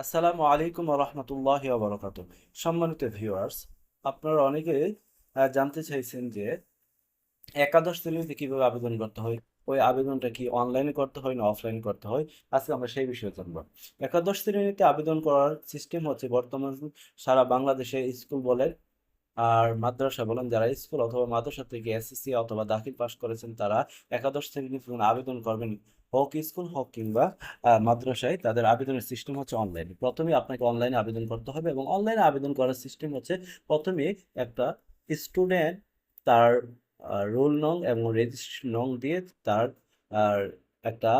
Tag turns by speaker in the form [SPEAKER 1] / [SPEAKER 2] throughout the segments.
[SPEAKER 1] আসসালামু আলাইকুম রহমতুল্লাহ বরকাত সম্মানিত ভিউয়ার্স আপনারা অনেকে জানতে চাইছেন যে একাদশ শ্রেণীতে কীভাবে আবেদন করতে হয়, ওই আবেদনটা কি অনলাইনে করতে হয় না অফলাইনে করতে হয়? আজকে আমরা সেই বিষয়ে জানব। একাদশ শ্রেণীতে আবেদন করার সিস্টেম হচ্ছে বর্তমান সারা বাংলাদেশে স্কুল বলেন আর মাদ্রাসা বলেন, যারা স্কুল অথবা মাদ্রাসা থেকে এসএসসি অথবা দাখিল পাশ করেছেন, তারা একাদশ শ্রেণীতে আবেদন করবেন হোক স্কুল, হোক কিংবা মাদ্রাসায় তাদের আবেদনের সিস্টেম হচ্ছে অনলাইনে প্রথমে আপনাকে অনলাইনে আবেদন করতে হবে এবং অনলাইনে আবেদন করার সিস্টেম হচ্ছে প্রথমে একটা স্টুডেন্ট তার রোল নং এবং রেজিস্ট্রেশন নং দিয়ে তার একটা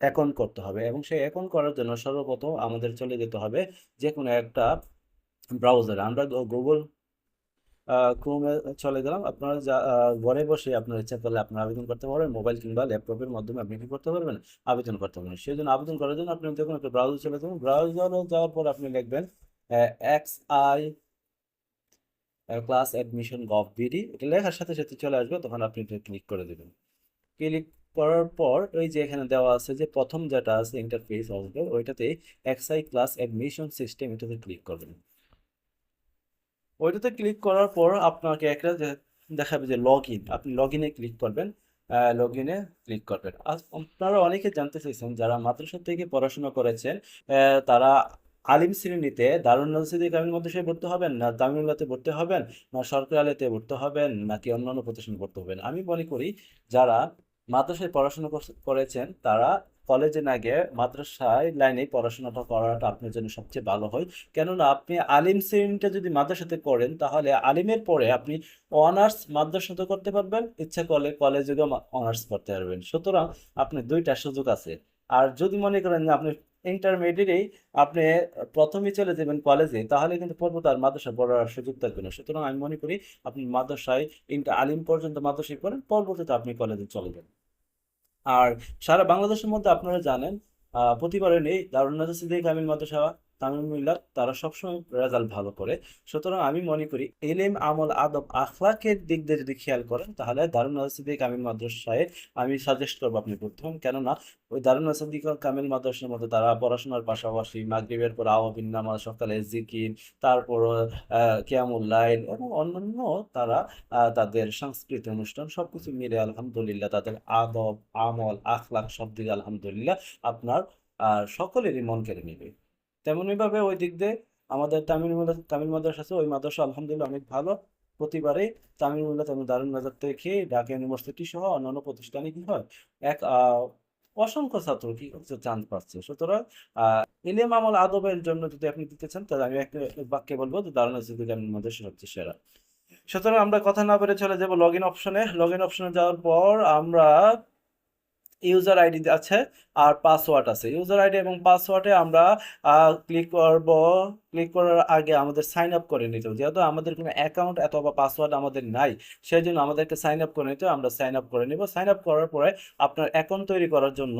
[SPEAKER 1] অ্যাকাউন্ট করতে হবে এবং সেই অ্যাকাউন্ট করার জন্য সর্বপ্রথম আমাদের চলে যেতে হবে যে কোনো একটা ব্রাউজারে আমরা গুগল ক্রোমে চলে গেলাম। আপনারা যা ঘরে বসে আপনার ইচ্ছা করলে আপনারা আবেদন করতে পারবেন। মোবাইল কিংবা ল্যাপটপের মাধ্যমে আপনি কি করতে পারবেন? আবেদন করতে পারবেন। সেই জন্য আবেদন করার জন্য আপনি দেখুন একটা ব্রাউজার চলে যাবেন ব্রাউজারে যাওয়ার পর আপনি লিখবেন X I class admission gov BD এটা লেখার সাথে সাথে চলে আসবে, তখন আপনি এটা ক্লিক করে দেবেন। ক্লিক করার পর ওই যে এখানে দেওয়া আছে যে প্রথম যেটা আছে ইন্টারফেস আসবে ওইটাতে এক্সআই ক্লাস অ্যাডমিশন সিস্টেম এটাতে ক্লিক করবেন। ওইটাতে ক্লিক করার পর আপনাকে একটা দেখাবে যে লগ ইন আপনি লগ ইনে ক্লিক করবেন লগ ইনে ক্লিক করবেন। আপনারা অনেকে জানতে চাইছেন, যারা মাদ্রাসা থেকে পড়াশোনা করেছেন তারা আলিম শ্রেণীতে দারুণ নাসিদি কামিল মাদ্রাসায় ভর্তি হবেন না তামিলনাতে ভর্তি হবেন, না সরকারি আলিতে ভর্তি হবেন, নাকি অন্যান্য প্রতিষ্ঠানে ভর্তি হবেন? আমি মনে করি, যারা মাদ্রাসায় পড়াশোনা করেছেন, তারা কলেজে না গিয়ে মাদ্রাসায় লাইনে পড়াশোনাটা করাটা আপনার জন্য সবচেয়ে ভালো হয়। কেননা আপনি আলিম শ্রেণীটা যদি মাদ্রাসাতে করেন, তাহলে আলিমের পরে আপনি অনার্স মাদ্রাসাতে করতে পারবেন, ইচ্ছা করলে কলেজে অনার্স করতে পারবেন। সুতরাং আপনি দুইটা সুযোগ আছে। আর যদি মনে করেন যে আপনি ইন্টারমিডিয়েটেই আপনি প্রথমেই চলে যাবেন কলেজে, তাহলে কিন্তু পরবর্তী আর মাদ্রাসা পড়ার সুযোগ থাকবে না। সুতরাং আমি মনে করি আপনি মাদ্রাসায় ইন্টার আলিম পর্যন্ত মাদ্রাসায় পড়েন পরবর্তীতে আপনি কলেজে চলে যাবেন আর সারা বাংলাদেশের মধ্যে আপনারা জানেন আহ, প্রতিবারে নেই দারুণ নাজার সিদ্দিক কামিল মাদ্রাসা তামিল মিল্লাত তারা সবসময় রেজাল্ট ভালো করে। সুতরাং আমি মনে করি এলেম আমল আদব আখলাকের দিক দিয়ে যদি খেয়াল করেন তাহলে দারুণ নাজার কামিল মাদ্রাসায় আমি সাজেস্ট করব আপনি হন কেননা ওই দারুণ নাজার কামিল মাদ্রাসার মধ্যে তারা পড়াশোনার পাশাপাশি মাগরিবের পর আওয়াবিন নামাজ সকালে জিকির তারপর আহ, কিয়ামুল এবং অন্যান্য তারা তাদের সাংস্কৃতিক অনুষ্ঠান সবকিছু মিলে আলহামদুলিল্লাহ তাদের আদব আমল আখলাক সব দিকে আলহামদুলিল্লাহ আপনার আর সকলেরই মন কেড়ে নেবে। তেমনই ভাবে ওই দিক দিয়ে আমাদের তামিল তামিল মাদ্রাসা আছে, ওই মাদ্রাসা আলহামদুলিল্লাহ অনেক ভালো। প্রতিবারে তামিল মিল্লাত এবং দারুণ বাজার থেকে ঢাকা ইউনিভার্সিটি সহ অন্যান্য প্রতিষ্ঠানে কি হয়? এক অসংখ্য ছাত্র কি হচ্ছে চান্স পাচ্ছে। সুতরাং আহ ইলিম আমল আদবের জন্য যদি আপনি দিতে চান, তাহলে আমি একটা বাক্যে বলব যে তামিল মাদ্রাসা সবচেয়ে সেরা। সুতরাং আমরা কথা না বলে চলে যাব লগ ইন অপশনে লগ ইন অপশনে যাওয়ার পর আমরা ইউজার আইডি আছে আর পাসওয়ার্ড আছে। ইউজার আইডি এবং পাসওয়ার্ডে আমরা ক্লিক করব, ক্লিক করার আগে আমাদের সাইন আপ করে নিতে হবে। যেহেতু আমাদের কোনো অ্যাকাউন্ট অথবা পাসওয়ার্ড আমাদের নাই সেই জন্য আমাদেরকে সাইন আপ করে নিতে হবে, আমরা সাইন আপ করে নিব। সাইন আপ করার পরে আপনার অ্যাকাউন্ট তৈরি করার জন্য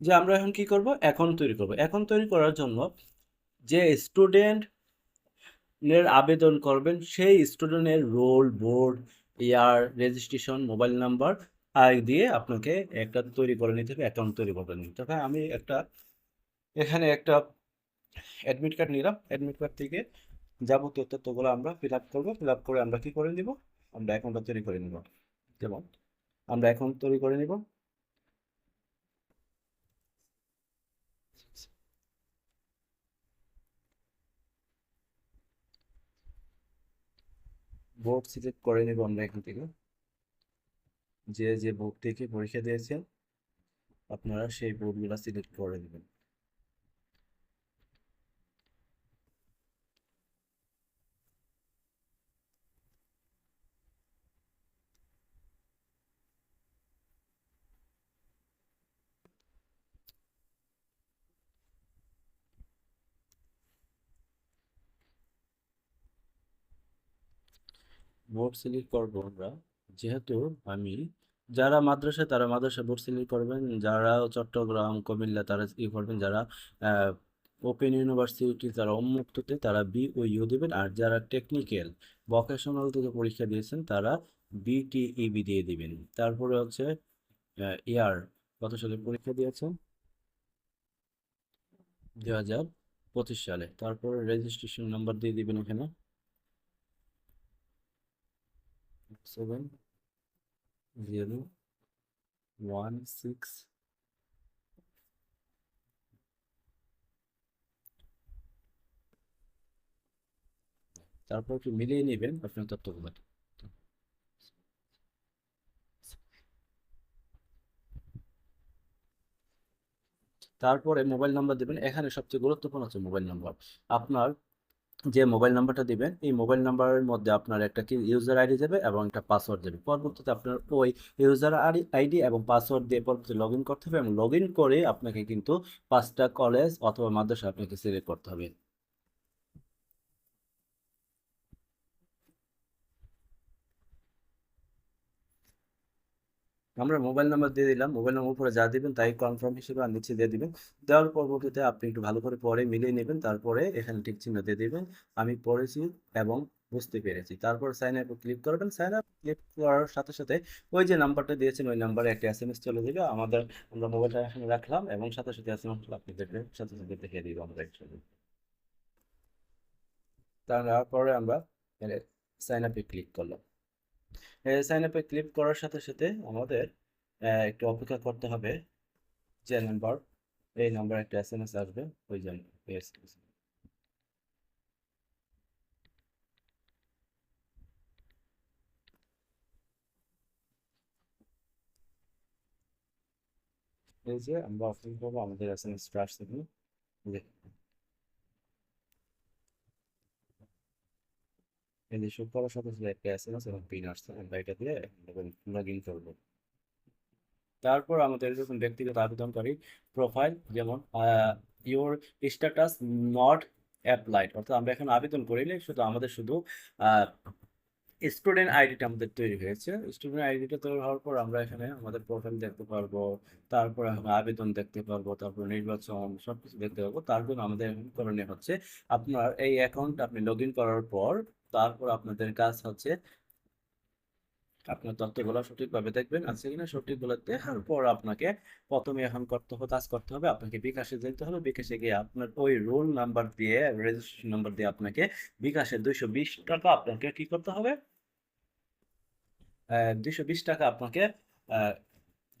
[SPEAKER 1] যে আমরা এখন কি করব? এখন তৈরি করব। এখন তৈরি করার জন্য যে স্টুডেন্ট এর আবেদন করবেন, সেই স্টুডেন্টের roll board year registration mobile number আর দিয়ে আপনাকে একটা তৈরি করে নিতে হবে অ্যাকাউন্ট তৈরি করে নিতে হবে। আমি একটা, এখানে একটা অ্যাডমিট কার্ড নিলাম। অ্যাডমিট কার্ড থেকে যাবতীয় তথ্যগুলো আমরা ফিল আপ করব। ফিল আপ করে আমরা কি করে নিব? আমরা অ্যাকাউন্টটা তৈরি করে নিব। যেমন, আমরা অ্যাকাউন্ট তৈরি করে নিব। বোর্ড সিলেক্ট করে নেব আমরা এখান থেকে। যে যে বোর্ড থেকে পরীক্ষা দিয়েছেন, আপনারা সেই বোর্ডগুলো সিলেক্ট করে নেবেন। বোর্ড সিলেক্ট করব আমরা। যেহেতু আমি, যারা মাদ্রাসা তারা মাদ্রাসা বোর্ড সিলেক্ট করবেন, যারা চট্টগ্রাম, কুমিল্লা তারা ই করবেন, যারা ওপেন ইউনিভার্সিটি তারা উন্মুক্ততে তারা বি ও ইউ দেবেন, আর যারা টেকনিক্যাল ভোকেশনাল থেকে পরীক্ষা দিয়েছেন তারা বিটিইবি দিয়ে দিবেন। তারপরে হচ্ছে ইয়ার কত সালে পরীক্ষা দিয়েছেন? দু হাজার পঁচিশ সালে। তারপর রেজিস্ট্রেশন নাম্বার দিয়ে দিবেন এখানে। সেভেন জিরো ওয়ান সিক্স তারপর একটু মিলিয়ে নেবেন আপনার তথ্যগুলো। তারপরে মোবাইল নাম্বার দেবেন। এখানে সবচেয়ে গুরুত্বপূর্ণ হচ্ছে মোবাইল নাম্বার। আপনার যে মোবাইল নাম্বারটা দিবেন, এই মোবাইল নাম্বারের মধ্যে আপনার একটা কি ইউজার আইডি দেবে এবং একটা পাসওয়ার্ড দেবে পরবর্তীতে আপনার ওই ইউজার আইডি এবং পাসওয়ার্ড দিয়ে পরবর্তী লগ করতে হবে এবং লগ করে আপনাকে কিন্তু পাঁচটা কলেজ অথবা মাদ্রাসা আপনাকে সিলেক্ট করতে হবে। আমরা মোবাইল নাম্বার দিয়ে দিলাম। মোবাইল নাম্বার উপরে যা দিবেন তাই কনফার্ম হিসেবে আর নিচে দিয়ে দিবেন। দেওয়ার পরবর্তীতে আপনি একটু ভালো করে পরে মিলিয়ে নেবেন। তারপরে এখানে ঠিক চিহ্ন দিয়ে দিবেন। আমি পড়েছি এবং বুঝতে পেরেছি। তারপর সাইন আপ ক্লিক করবেন। সাইন আপ ক্লিক করার সাথে সাথে ওই যে নাম্বারটা দিয়েছেন, ওই নাম্বারে একটা এস এম এস চলে যাবে। আমাদের আমরা মোবাইলটা এখানে রাখলাম এবং সাথে সাথে এস এম এস আপনি দেখবেন সাথে সাথে দেখিয়ে দিব আমরা একসাথে তারপরে আমরা সাইন আপে ক্লিক করলাম। সাইন আপে ক্লিক করার সাথে সাথে আমাদের একটু অপেক্ষা করতে হবে। যে নাম্বার এই নাম্বার একটা এস এম এস আসবে, ওই জন্য এই যে আমরা অপেক্ষা করব, আমাদের এস এম এস আসছে সাথে সাথে একটা এস এম এস এবং পিন আসছে, আমরা এটা দিয়ে লগ ইন করব। তারপর আমাদের যখন ব্যক্তিগত আবেদনকারী প্রোফাইল যেমন ইওর স্ট্যাটাস নট অ্যাপ্লাইড অর্থাৎ আমরা এখন আবেদন করিনি শুধু আমাদের শুধু স্টুডেন্ট আইডিটা আমাদের তৈরি হয়েছে। স্টুডেন্ট আইডিটা তৈরি হওয়ার পর আমরা এখানে আমাদের প্রোফাইল দেখতে পারব, তারপর আবেদন দেখতে পারব, তারপর নির্বাচন সবকিছু দেখতে পারব। তারপর আমাদের করণীয় হচ্ছে, আপনার এই অ্যাকাউন্ট আপনি লগ ইন করার পর তারপর আপনাদের কাজ হচ্ছে আপনার তথ্যগুলো সঠিকভাবে দেখবেন, আছে কিনা সঠিকগুলো দেখার পর আপনাকে প্রথমে এখন করতে হবে, কাজ করতে হবে, আপনাকে বিকাশে যেতে হবে, বিকাশে গিয়ে আপনার ওই রোল নাম্বার দিয়ে রেজিস্ট্রেশন নাম্বার দিয়ে আপনাকে বিকাশে দুইশো বিশ টাকা আপনাকে কি করতে হবে? দুইশো বিশ টাকা আপনাকে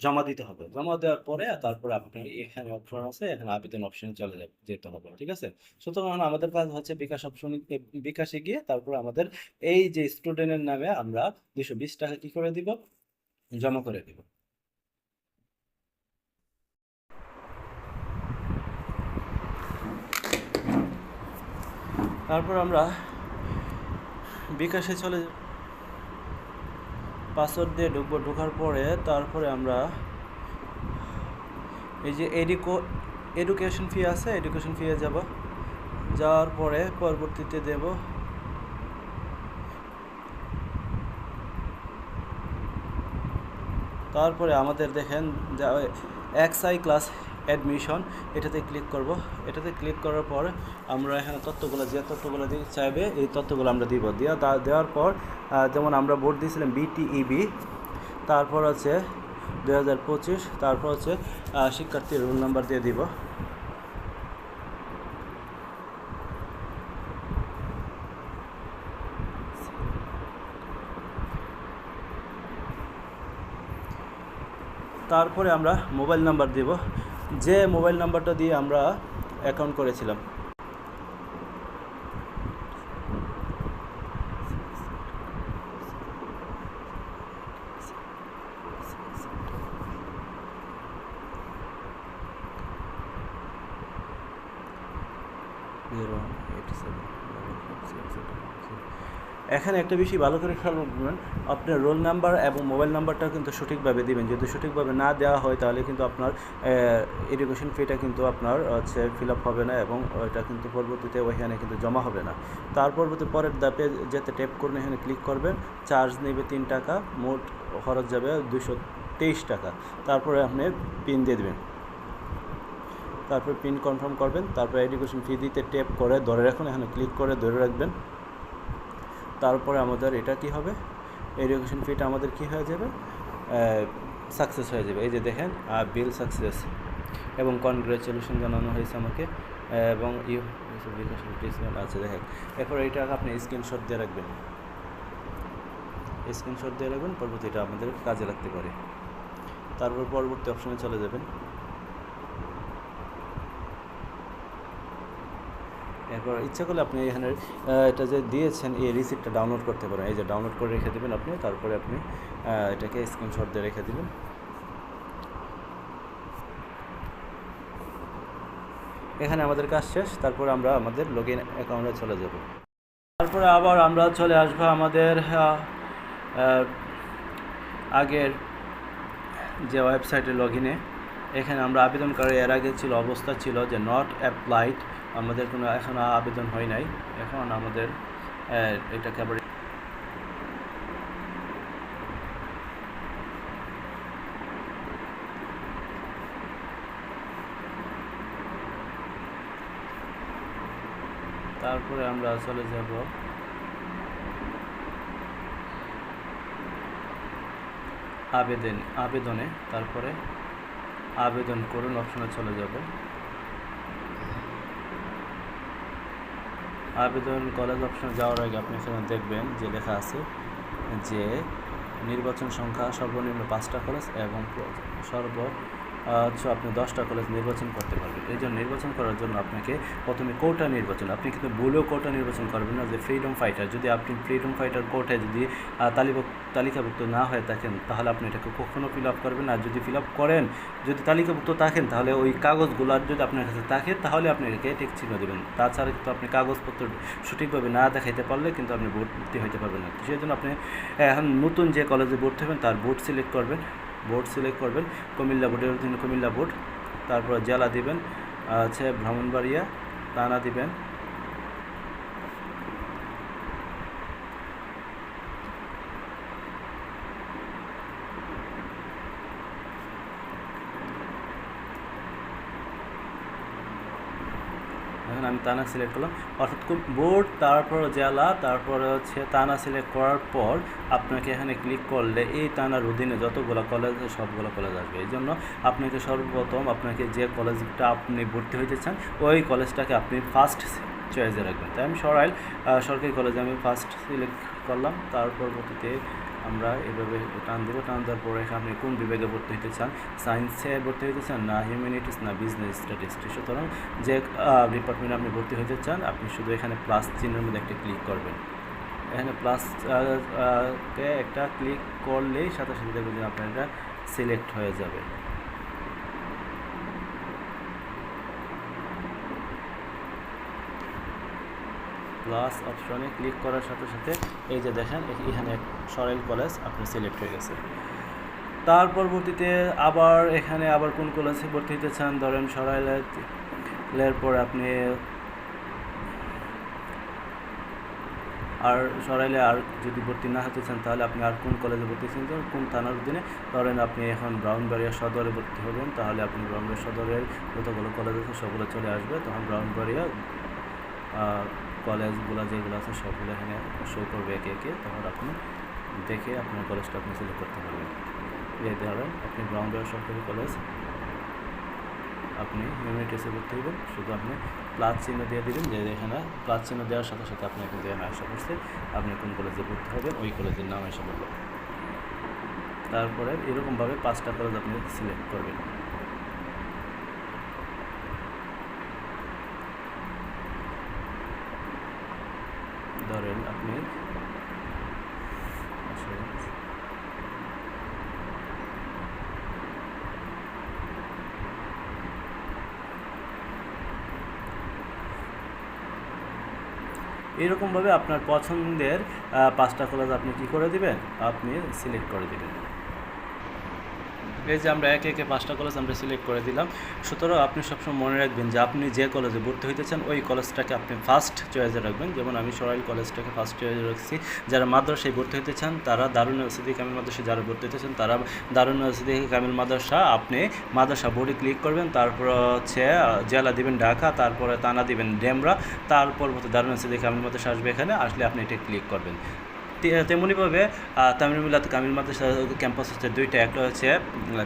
[SPEAKER 1] জমা দিতে হবে। জমা দেওয়ার পরে তারপরে আপনার এখানে অপশন আছে, এখানে আবেদন অপশন চলে যেতে হবে, ঠিক আছে? সুতরাং আমাদের কাজ হচ্ছে বিকাশ অপশন বিকাশে গিয়ে তারপরে আমাদের এই যে স্টুডেন্টের নামে আমরা দুশো বিশ টাকা কি করে দিব? জমা করে দিব। তারপর আমরা বিকাশে চলে যাব। পাসওয়ার্ড দিয়ে ঢুকবো, ঢোকার পরে তারপরে আমরা এই যে এডিকো এডুকেশন ফি আছে এডুকেশন ফি যাব। যাওয়ার পরে পরবর্তীতে দেব। তারপরে আমাদের দেখেন এক্স আই ক্লাস অ্যাডমিশন এটাতে ক্লিক করব। এটাতে ক্লিক করার পর আমরা এখানে তথ্যগুলো যে তথ্যগুলো চাইবে, এই তথ্যগুলো আমরা দিব। দেওয়া দেওয়ার পর যেমন আমরা ভোট দিয়েছিলাম বিটিইবি তারপর হচ্ছে দুই হাজার পঁচিশ, তারপর হচ্ছে শিক্ষার্থীর রোল নাম্বার দিয়ে দিব। তারপরে আমরা মোবাইল নাম্বার দিব। যে মোবাইল নাম্বারটা দিয়ে আমরা অ্যাকাউন্ট করেছিলাম এখানে একটা বিষয় ভালো করে খেয়াল রাখবেন, আপনার রোল নাম্বার এবং মোবাইল নাম্বারটা কিন্তু সঠিকভাবে দিবেন। যদি সঠিকভাবে না দেওয়া হয়, তাহলে কিন্তু আপনার এডুকেশন ফিটা কিন্তু আপনার হচ্ছে ফিল আপ হবে না এবং ওইটা কিন্তু পরবর্তীতে ওইখানে কিন্তু জমা হবে না। তার পরবর্তী পরের ধাপে যেতে ট্যাপ করুন, এখানে ক্লিক করবেন চার্জ নেবে তিন টাকা, মোট খরচ যাবে দুশো তেইশ টাকা। তারপরে আপনি পিন দিয়ে দেবেন। তারপর পিন কনফার্ম করবেন, তারপর এডুকেশন ফি দিতে ট্যাপ করে, ধরে রাখুন, এখানে ক্লিক করে ধরে রাখবেন। তারপরে আমাদের এটা কি হবে? এডুকেশন ফিটা আমাদের কি হয়ে যাবে? সাকসেস হয়ে যাবে। এই যে দেখেন বিল সাকসেস এবং কনগ্রাচুলেশন জানানো হয়েছে আমাকে। এবং ইউ আছে দেখেন। এরপর এইটা আপনি স্ক্রিনশট দিয়ে রাখবেন। স্ক্রিনশট দিয়ে রাখবেন পরবর্তী এটা আপনাদের কাজে লাগতে পারে। তারপর পরবর্তী অপশনে চলে যাবেন। এরপর ইচ্ছা করলে আপনি এখানে এটা যে দিয়েছেন, এই রিসিপ্টটা ডাউনলোড করতে পারেন। এই যে ডাউনলোড করে রেখে দেবেন আপনি, তারপরে আপনি এটাকে স্ক্রিনশট দিয়ে রেখে দেবেন। এখানে আমাদের কাজ শেষ, তারপরে আমরা আমাদের লগ ইন অ্যাকাউন্টে চলে যাব। তারপরে আবার আমরা চলে আসব আমাদের আগের যে ওয়েবসাইটে লগ ইনে এখানে আমরা আবেদন করে এর আগে ছিল, অবস্থা ছিল যে নট অ্যাপ্লাইড আমাদের কোনো এখন আবেদন হয় নাই। এখন আমাদের আহ, এটাকে আবার তারপরে আমরা চলে যাব। আবেদন আবেদনে তারপরে আবেদন করুন অপশনে চলে যাব। আবেদন কলেজ অপশন যাওয়ার আগে আপনি এখানে দেখবেন যে লেখা আছে যে নির্বাচন সংখ্যা সর্বনিম্ন পাঁচটা কলেজ এবং সর্ব হচ্ছে আপনি দশটা কলেজ নির্বাচন করতে পারবেন। এই জন্য নির্বাচন করার জন্য আপনাকে প্রথমে কোটা নির্বাচন, আপনি কিন্তু ভুলেও কোটা নির্বাচন করবেন না যে ফ্রিডম ফাইটার যদি আপনি ফ্রিডম ফাইটার কোর্টে যদি তালিকাভুক্ত না হয়ে থাকেন, তাহলে আপনি এটাকে কখনো ফিল আপ করবেন আর যদি ফিল আপ করেন, যদি তালিকাভুক্ত থাকেন, তাহলে ওই কাগজগুলো যদি আপনার কাছে থাকে, তাহলে আপনি এটাকে টিক চিহ্ন দেবেন। তাছাড়া কিন্তু আপনি কাগজপত্র সঠিকভাবে না দেখাইতে পারলে কিন্তু আপনি ভর্তি হইতে পারবেন না। সেই জন্য আপনি এখন নতুন যে কলেজে ভর্তি হবেন, তার বোর্ড সিলেক্ট করবেন। বোর্ড সিলেক্ট করবেন। কুমিল্লা বোর্ডের অধীনে কুমিল্লা বোর্ড তারপর জেলা দিবেন আছে ভ্রমণবাড়িয়া থানা দিবেন এখন আমি তানা সিলেক্ট করলাম। অর্থাৎ বোর্ড, তারপর জেলা, তারপরে হচ্ছে তানা সিলেক্ট করার পর আপনাকে এখানে ক্লিক করলে এই তানার অধীনে যতগুলো কলেজ আছে সবগুলো কলেজ আসবে। এই জন্য আপনাকে সর্বপ্রথম আপনাকে যে কলেজটা আপনি ভর্তি হইতে চান, ওই কলেজটাকে আপনি ফার্স্ট চয়েসে রাখবেন। তাই আমি সরাইল সরকারি কলেজে আমি ফার্স্ট সিলেক্ট করলাম। তার পরবর্তীতে আমরা এভাবে টান দেবো, টান দেওয়ার পরে আপনি কোন বিভাগে ভর্তি হতে চান? সায়েন্সে ভর্তি হতে চান না হিউম্যানিটিস না বিজনেস স্ট্যাটিস্টিক সুতরাং যে ডিপার্টমেন্টে আপনি ভর্তি হতে চান, আপনি শুধু এখানে প্লাস চিহ্নের মধ্যে একটা ক্লিক করবেন। এখানে প্লাস একটা ক্লিক করলেই সাথে সাথে দেখবেন আপনার এটা সিলেক্ট হয়ে যাবে প্লাস অপশনে ক্লিক করার সাথে সাথে এই যে দেখেন এখানে সরেল কলেজ আপনি সিলেক্ট হয়ে গেছে। তার পরবর্তীতে আবার এখানে আবার কোন কলেজে ভর্তি হতে চান? ধরেন সরাইলের পর আপনি আর সরাইলে আর যদি ভর্তি না হতে চান, তাহলে আপনি আর কোন কলেজে ভর্তি হতে চান? কোন থানার অধীনে? ধরেন আপনি এখন ব্রাউনবাড়িয়া সদরে ভর্তি হবেন, তাহলে আপনি ব্রাউনবাড়িয়া সদরের যতগুলো কলেজ আছে সবগুলো চলে আসবে। তখন ব্রাউনবাড়িয়া কলেজগুলো যেগুলো আছে সবগুলো এখানে শো করবে একে একে, তখন আপনি দেখে আপনার কলেজটা আপনি সিলেক্ট করতে পারবেন। এই ধরেন, আপনি ব্রাউনবাড়িয়া সরকারি কলেজ আপনি ইউনিটেসে ভর্তি হবেন শুধু আপনি প্লাস চিহ্ন দিয়ে দিবেন, যে এখানে প্লাস চিহ্ন দেওয়ার সাথে সাথে আপনি এখানে আশা করছে, আপনি কোন কলেজে ভর্তি হবেন, ওই কলেজের নাম এসে বলল তারপরে এরকমভাবে পাঁচটা কলেজ আপনি সিলেক্ট করবেন ধরেন আপনি আসলে এরকমভাবে আপনার পছন্দের পাঁচটা কলেজ আপনি কি করে দিবেন? আপনি সিলেক্ট করে দিবেন। এই যে আমরা একে একে পাঁচটা কলেজ আমরা সিলেক্ট করে দিলাম। সুতরাং আপনি সবসময় মনে রাখবেন যে আপনি যে কলেজে ভর্তি হইতে চান, ওই কলেজটাকে আপনি ফার্স্ট চয়েসে রাখবেন। যেমন আমি সরাইল কলেজটাকে ফার্স্ট চয়েসে রাখছি। যারা মাদ্রাসায় ভর্তি হতে চান, তারা দারুণ সিদ্দিক কামিল মাদ্রাসায় যারা ভর্তি হতে চান, তারা দারুণ সিদ্দিক কামিল মাদ্রাসা আপনি মাদ্রাসা বোর্ডে ক্লিক করবেন। তারপর হচ্ছে জেলা দিবেন ঢাকা, তারপরে তানা দিবেন ডেমরা, তারপর হচ্ছে দারুণ সিদ্দিক কামিল মাদ্রাসা আসবে এখানে। আসলে আপনি এটা ক্লিক করবেন। তেমনিভাবে আহ, তামিল মিলাত কামিল মাদ্রাসা ক্যাম্পাস হচ্ছে দুইটা একটা হচ্ছে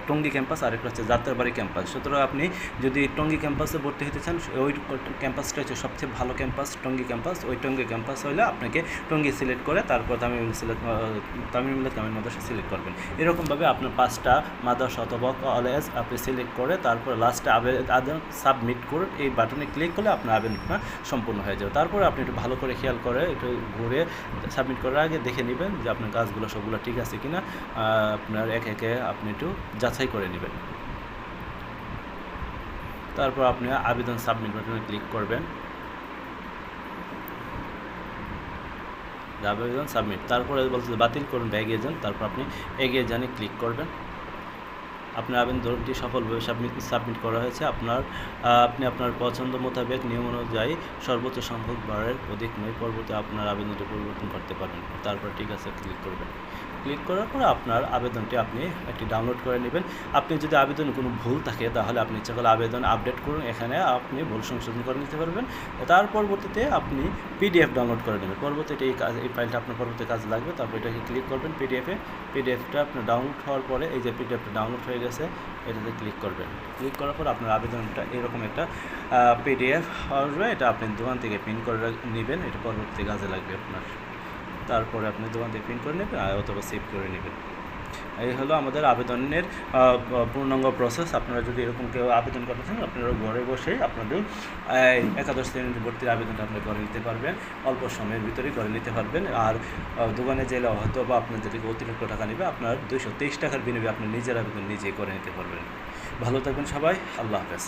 [SPEAKER 1] টঙ্গী ক্যাম্পাস আর একটা হচ্ছে যাত্রাবাড়ি ক্যাম্পাস। সুতরাং আপনি যদি টঙ্গী ক্যাম্পাসে ভর্তি হতে চান ওই ক্যাম্পাসটা হচ্ছে সবচেয়ে ভালো ক্যাম্পাস টঙ্গী ক্যাম্পাস। ওই টঙ্গী ক্যাম্পাস হলে আপনাকে টঙ্গী সিলেক্ট করে তারপর তামিল সিলেক্ট তামিল মিলাত কামিল মাদ্রাসা সিলেক্ট করবেন। এরকমভাবে আপনার পাঁচটা মাদ্রাসা অথবা কলেজ আপনি সিলেক্ট করে তারপর লাস্টে আবেদন সাবমিট করে এই বাটনে ক্লিক করলে আপনার আবেদনটা সম্পূর্ণ হয়ে যাবে। তারপরে আপনি একটু ভালো করে খেয়াল করে একটু ঘুরে সাবমিট করার আগে দেখে নেবেন যে আপনার গাছগুলো সবগুলো ঠিক আছে কি না আপনার এক একে আপনি একটু যাচাই করে নেবেন। তারপর আপনি আবেদন সাবমিট বাটনে ক্লিক করবেন। আবেদন সাবমিট। তারপরে বলছে বাতিল করুন, ব্যাগ যান। তারপর আপনি এগিয়ে জানে ক্লিক করবেন। আপনার আবেদনটি সফলভাবে সাবমিট সাবমিট করা হয়েছে। আপনার আপনি আপনার পছন্দ মোতাবেক নিয়ম অনুযায়ী সর্বোচ্চ সংখ্যক বারের অধিক নয়, পরবর্তী আপনার আবেদনটি পরিবর্তন করতে পারবেন তারপর ঠিক আছে ক্লিক করবেন। ক্লিক করার পরে আপনার আবেদনটি আপনি একটি ডাউনলোড করে নেবেন। আপনি যদি আবেদনে কোনো ভুল থাকে, তাহলে আপনি ইচ্ছা করলে আবেদন আপডেট করুন। এখানে আপনি ভুল সংশোধন করে নিতে পারবেন। তার পরবর্তীতে আপনি পিডিএফ ডাউনলোড করে নেবেন। পরবর্তীতে এই কাজ এই ফাইলটা আপনার পরবর্তী কাজ লাগবে। তারপর এটাকে ক্লিক করবেন পিডিএফে পিডিএফটা আপনার ডাউনলোড হওয়ার পরে এই যে পিডিএফটা ডাউনলোড হয়ে গেছে এটাতে ক্লিক করবেন। ক্লিক করার পর আপনার আবেদনটা এরকম একটা পিডিএফ আসবে এটা আপনি দোকান থেকে প্রিন্ট করে নেবেন। এটা পরবর্তী কাজে লাগবে আপনার। তারপরে আপনি দোকান থেকে প্রিন্ট করে নেবেন আর অথবা সেভ করে নেবেন। এই হলো আমাদের আবেদনের পূর্ণাঙ্গ প্রসেস আপনারা যদি এরকম কেউ আবেদন করতে চান, আপনারা ঘরে বসেই আপনাদের একাদশ শ্রেণির ভর্তির আবেদনটা আপনি করে নিতে পারবেন। অল্প সময়ের ভিতরেই করে নিতে পারবেন। আর দোকানে গেলে হয়তো বা আপনার যদি অতিরিক্ত টাকা নেবে। আপনার দুইশো তেইশ টাকার বিনিময়ে আপনি নিজের আবেদন নিজেই করে নিতে পারবেন। ভালো থাকবেন সবাই। আল্লাহ হাফেজ।